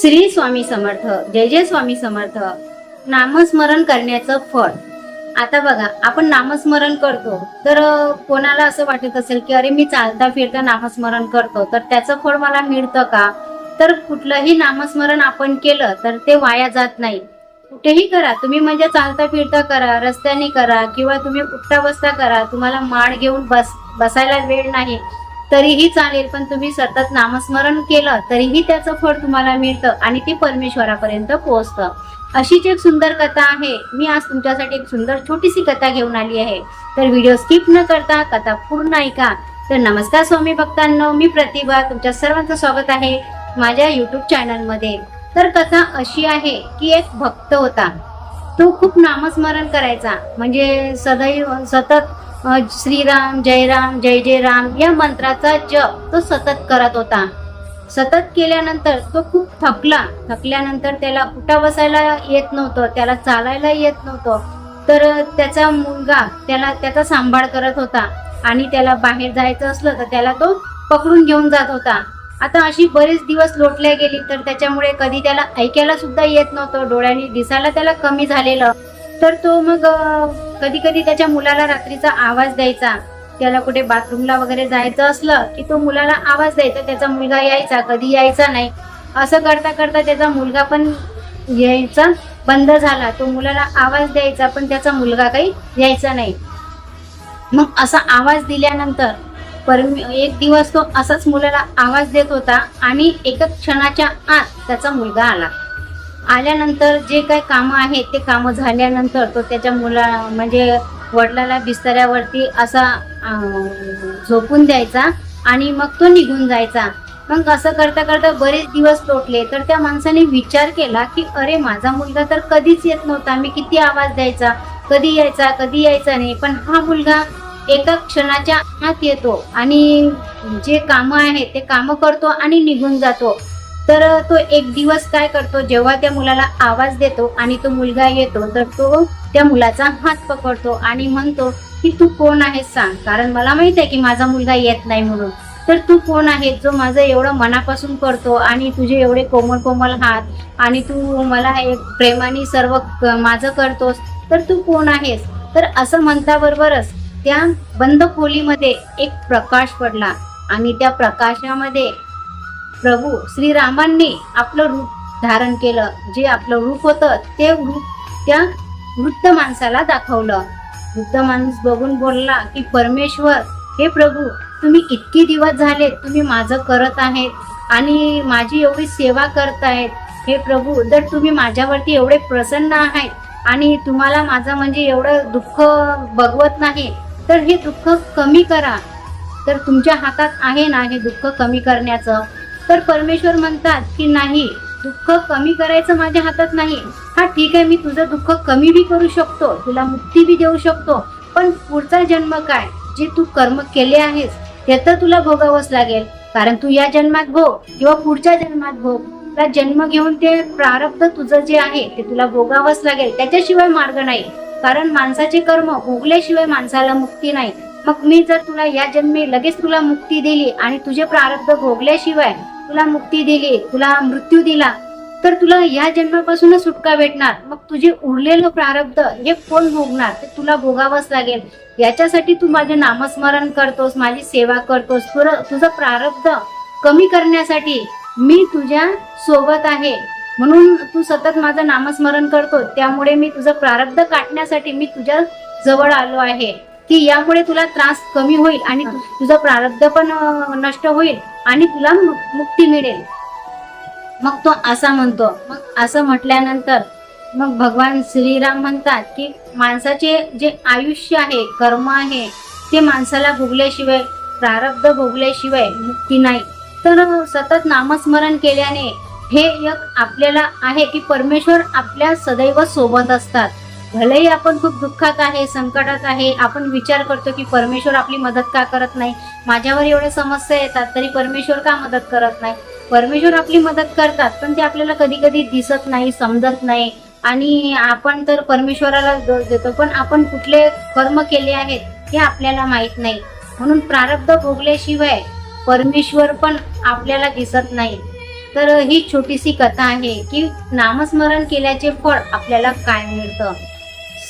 श्री स्वामी समर्थ जय जय स्वामी समर्थ. नामस्मरण करण्याचं फळ. आता बघा आपण नामस्मरण करतो तर कोणाला असं वाटत असेल की अरे मी चालता फिरता नामस्मरण करतो तर त्याचं फळ मला मिळतं का? तर कुठलंही नामस्मरण आपण केलं तर ते वाया जात नाही. कुठेही करा तुम्ही म्हणजे चालता फिरता करा रस्त्याने करा किंवा तुम्ही उठता बसता करा तुम्हाला माळ घेऊन बस बसायला वेळ नाही. तरीही चालेल पण तुम्ही सतत नामस्मरण केलं तरीही त्याचं फळ तुम्हाला मिळतं आणि ते परमेश्वरापर्यंत पोहोचतं. अशीच एक सुंदर कथा आहे. मी आज तुमच्यासाठी एक सुंदर छोटीशी कथा घेऊन आली आहे. तर व्हिडिओ स्किप न करता कथा पूर्ण ऐका. तर नमस्कार स्वामी भक्तांनो मी प्रतिभा तुमच्या सर्वांचं स्वागत आहे माझ्या युट्यूब चॅनलमध्ये तर कथा अशी आहे की एक भक्त होता. तो खूप नामस्मरण करायचा. म्हणजे सदैव सतत श्रीराम जय राम जय जय राम या मंत्राचा जप तो सतत करत होता. सतत केल्यानंतर तो खूप थकला. थकल्यानंतर त्याला उठा बसायला येत नव्हतं त्याला चालायला येत नव्हतं. तर त्याचा मुलगा त्याला त्याचा सांभाळ करत होता आणि त्याला बाहेर जायचं असलं तर त्याला तो पकडून घेऊन जात होता. आता अशी बरेच दिवस लोटल्या गेली तर त्याच्यामुळे कधी त्याला ऐकायला सुद्धा येत नव्हतं. डोळ्यांनी दिसायला त्याला कमी झालेलं. तर तो मग कधी कधी त्याच्या मुलाला रात्रीचा आवाज द्यायचा. त्याला कुठे बाथरूमला वगैरे जायचं असलं की तो मुलाला आवाज द्यायचा. त्याचा मुलगा यायचा कधी यायचा नाही. असं करता करता त्याचा मुलगा पण यायचा बंद झाला. तो मुलाला आवाज द्यायचा पण त्याचा मुलगा काही यायचा नाही. मग असा आवाज दिल्यानंतर पर एक दिवस तो असाच मुलाला आवाज देत होता आणि एका क्षणाच्या आत त्याचा मुलगा आला. आल्यानंतर जे काय कामं आहेत ते कामं झाल्यानंतर तो त्याच्या मुला म्हणजे वडिलाला बिस्तऱ्यावरती असा झोपून द्यायचा आणि मग तो निघून जायचा. मग असं करता करता बरेच दिवस लोटले. तर त्या माणसाने विचार केला की अरे माझा मुलगा तर कधीच येत नव्हता. मी किती आवाज द्यायचा? कधी यायचा? कधी यायचा नाही? पण हा मुलगा एका क्षणाच्या आत येतो आणि जे कामं आहेत ते कामं करतो आणि निघून जातो. तर तो एक दिवस काय करतो जेव्हा त्या मुलाला आवाज देतो आणि तो मुलगा येतो तर तो त्या मुलाचा हात पकडतो आणि म्हणतो की तू कोण आहेस सांग? कारण मला माहीत आहे की माझा मुलगा येत नाही म्हणून. तर तू कोण आहे जो माझं एवढं मनापासून करतो आणि तुझे एवढे कोमल कोमल हात आणि तू मला एक प्रेमाने सर्व माझं करतोस? तर तू कोण आहेस? तर असं म्हणता बरोबरच त्या बंद खोलीमध्ये एक प्रकाश पडला. आणि त्या प्रकाशामध्ये प्रभू श्रीरामांनी आपलं रूप धारण केलं. जे आपलं रूप होतं ते रूप त्या वृद्ध माणसाला दाखवलं. वृद्ध माणूस बघून बोलला की परमेश्वर हे प्रभू तुम्ही इतके दिवस झाले तुम्ही माझं करत आहेत आणि माझी एवढी सेवा करतायत हे प्रभू जर तुम्ही माझ्यावरती एवढे प्रसन्न आहात आणि तुम्हाला माझं म्हणजे एवढं दुःख बघवत नाही तर हे दुःख कमी करा. तर तुमच्या हातात आहे ना हे दुःख कमी करण्याचं? तर परमेश्वर म्हणतात की नाही दुःख कमी करायचं माझ्या हातात नाही. हा ठीक आहे मी तुझं दुःख कमी बी करू शकतो तुला मुक्ती बी देऊ शकतो. पण पुढचा जन्म काय? जे तू कर्म केले आहेस ते तर तुला भोगावंच लागेल. कारण तू या जन्मात भोग किंवा पुढच्या जन्मात भोग. तुला जन्म घेऊन ते प्रारब्ध तुझं जे आहे ते तुला भोगावंच लागेल. त्याच्याशिवाय मार्ग नाही. कारण माणसाचे कर्म भोगल्याशिवाय माणसाला मुक्ती नाही. मग मी जर तुला या जन्मी लगेच तुला मुक्ती दिली आणि तुझे प्रारब्ध भोगल्याशिवाय तुला मुक्ती दिली तुला मृत्यू दिला तर तुला या जन्मापासूनच सुटका भेटणार. मग तुझे उरलेलं प्रारब्ध हे कोण भोगणार? ते तुला भोगावंच लागेल. याच्यासाठी तू माझे नामस्मरण करतोस माझी सेवा करतोस. तुझं प्रारब्ध कमी करण्यासाठी मी तुझ्या सोबत आहे. म्हणून तू सतत माझं नामस्मरण करतो त्यामुळे मी तुझं प्रारब्ध काटण्यासाठी मी तुझ्या जवळ आलो आहे. की यामुळे तुला त्रास कमी होईल आणि तुझं प्रारब्ध पण नष्ट होईल आणि तुला मुक्ती मिळेल. मग तो असा म्हणतो. मग असं म्हटल्यानंतर मग भगवान श्रीराम म्हणतात की माणसाचे जे आयुष्य आहे कर्म आहे ते माणसाला भोगल्याशिवाय प्रारब्ध भोगल्याशिवाय मुक्ती नाही. तर सतत नामस्मरण केल्याने हे एक आपल्याला आहे की परमेश्वर आपल्या सदैव सोबत असतात. भलेही आपण खूप दुःखात आहे संकटात आहे आपण विचार करतो की परमेश्वर आपली मदत का करत नाही? माझ्यावर एवढ्या समस्या येतात तरी परमेश्वर का मदत करत नाही? परमेश्वर आपली मदत करतात पण ते आपल्याला कधी कधी दिसत नाही समजत नाही. आणि आपण तर परमेश्वराला दोष देतो पण आपण कुठले कर्म केले आहेत हे आपल्याला माहीत नाही. म्हणून प्रारब्ध भोगल्याशिवाय परमेश्वर पण आपल्याला दिसत नाही. तर ही छोटीशी कथा आहे की नामस्मरण केल्याचे फळ आपल्याला काय मिळतं?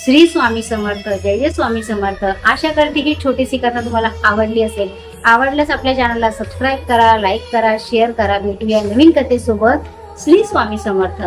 श्री स्वामी समर्थ जय जय स्वामी समर्थ. आशा करते ही छोटीशी कथा तुम्हाला आवडली असेल. आवडल्यास आपल्या चॅनलला सबस्क्राईब करा लाईक करा शेअर करा. भेटूया नवीन कथेसोबत. श्री स्वामी समर्थ.